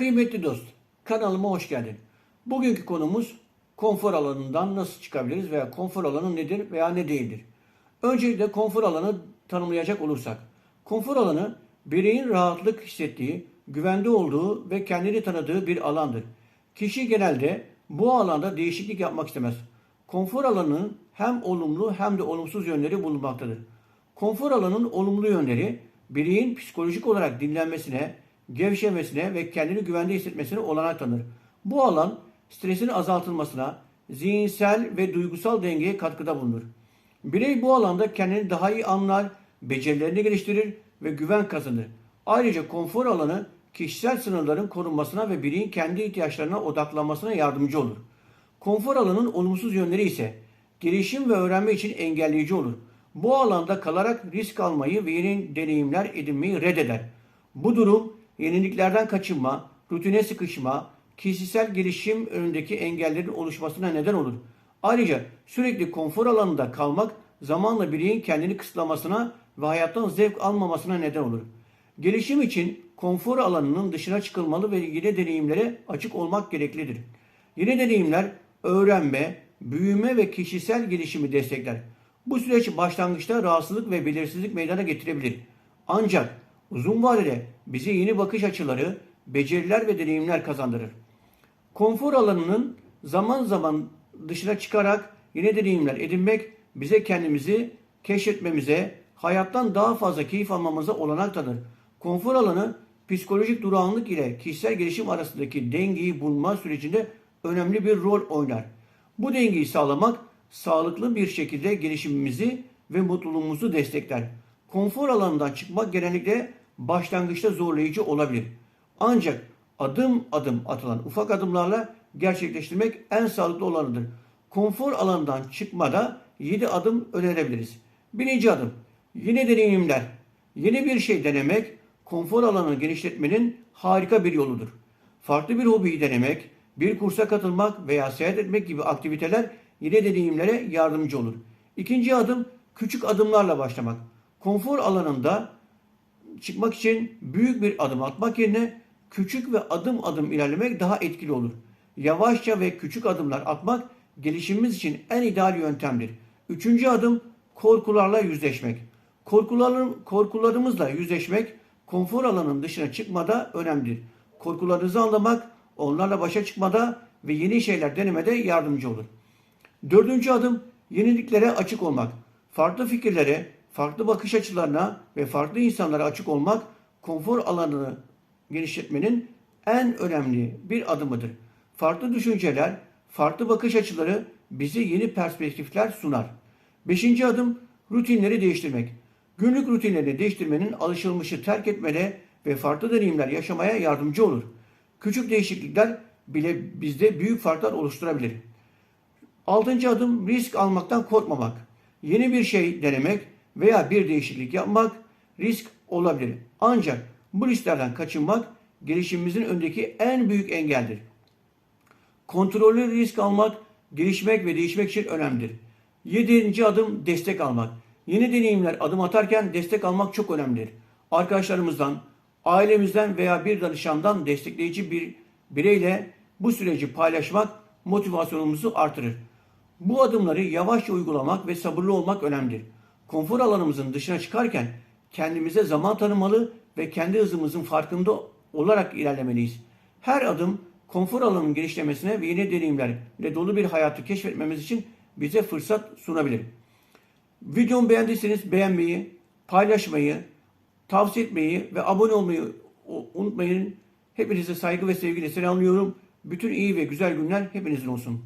Kıymetli dost, kanalıma hoş geldin. Bugünkü konumuz konfor alanından nasıl çıkabiliriz veya konfor alanı nedir veya ne değildir? Öncelikle konfor alanı tanımlayacak olursak, konfor alanı bireyin rahatlık hissettiği, güvende olduğu ve kendini tanıdığı bir alandır. Kişi genelde bu alanda değişiklik yapmak istemez. Konfor alanının hem olumlu hem de olumsuz yönleri bulunmaktadır. Konfor alanının olumlu yönleri bireyin psikolojik olarak dinlenmesine, gevşemesine ve kendini güvende hissetmesine olanak tanır. Bu alan stresin azaltılmasına, zihinsel ve duygusal dengeye katkıda bulunur. Birey bu alanda kendini daha iyi anlar, becerilerini geliştirir ve güven kazanır. Ayrıca konfor alanı kişisel sınırların korunmasına ve bireyin kendi ihtiyaçlarına odaklanmasına yardımcı olur. Konfor alanının olumsuz yönleri ise gelişim ve öğrenme için engelleyici olur. Bu alanda kalarak risk almayı ve yeni deneyimler edinmeyi reddeder. Bu durum yeniliklerden kaçınma, rutine sıkışma, kişisel gelişim önündeki engellerin oluşmasına neden olur. Ayrıca sürekli konfor alanında kalmak zamanla bireyin kendini kısıtlamasına ve hayattan zevk almamasına neden olur. Gelişim için konfor alanının dışına çıkılmalı ve yeni deneyimlere açık olmak gereklidir. Yeni deneyimler öğrenme, büyüme ve kişisel gelişimi destekler. Bu süreç başlangıçta rahatsızlık ve belirsizlik meydana getirebilir. Ancak uzun vadede bize yeni bakış açıları, beceriler ve deneyimler kazandırır. Konfor alanının zaman zaman dışına çıkarak yeni deneyimler edinmek bize kendimizi keşfetmemize, hayattan daha fazla keyif almamıza olanak tanır. Konfor alanı psikolojik durağanlık ile kişisel gelişim arasındaki dengeyi bulma sürecinde önemli bir rol oynar. Bu dengeyi sağlamak sağlıklı bir şekilde gelişimimizi ve mutluluğumuzu destekler. Konfor alanından çıkmak genellikle başlangıçta zorlayıcı olabilir. Ancak adım adım atılan ufak adımlarla gerçekleştirmek en sağlıklı olanıdır. Konfor alanından çıkmada 7 adım önerebiliriz. Birinci adım, yeni deneyimler. Yeni bir şey denemek, konfor alanını genişletmenin harika bir yoludur. Farklı bir hobiyi denemek, bir kursa katılmak veya seyahat etmek gibi aktiviteler yeni deneyimlere yardımcı olur. İkinci adım, küçük adımlarla başlamak. Konfor alanında çıkmak için büyük bir adım atmak yerine küçük ve adım adım ilerlemek daha etkili olur. Yavaşça ve küçük adımlar atmak gelişimimiz için en ideal yöntemdir. Üçüncü adım korkularla yüzleşmek. Korkuların, korkularımızla yüzleşmek konfor alanının dışına çıkmada önemlidir. Korkularınızı anlamak onlarla başa çıkmada ve yeni şeyler denemede yardımcı olur. Dördüncü adım yeniliklere açık olmak. Farklı fikirlere, farklı bakış açılarına ve farklı insanlara açık olmak konfor alanını genişletmenin en önemli bir adımıdır. Farklı düşünceler, farklı bakış açıları bize yeni perspektifler sunar. Beşinci adım rutinleri değiştirmek. Günlük rutinlerini değiştirmenin alışılmışı terk etmene ve farklı deneyimler yaşamaya yardımcı olur. Küçük değişiklikler bile bizde büyük farklar oluşturabilir. Altıncı adım risk almaktan korkmamak. Yeni bir şey denemek veya bir değişiklik yapmak risk olabilir. Ancak bu risklerden kaçınmak gelişimimizin öndeki en büyük engeldir. Kontrollü risk almak, gelişmek ve değişmek için önemlidir. Yedinci adım destek almak. Yeni deneyimler adım atarken destek almak çok önemlidir. Arkadaşlarımızdan, ailemizden veya bir danışandan destekleyici bir bireyle bu süreci paylaşmak motivasyonumuzu artırır. Bu adımları yavaşça uygulamak ve sabırlı olmak önemlidir. Konfor alanımızın dışına çıkarken kendimize zaman tanımalı ve kendi hızımızın farkında olarak ilerlemeliyiz. Her adım konfor alanının genişlemesine ve yeni deneyimlerle dolu bir hayatı keşfetmemiz için bize fırsat sunabilir. Videomu beğendiyseniz beğenmeyi, paylaşmayı, tavsiye etmeyi ve abone olmayı unutmayın. Hepinize saygı ve sevgiyle selamlıyorum. Bütün iyi ve güzel günler hepinizin olsun.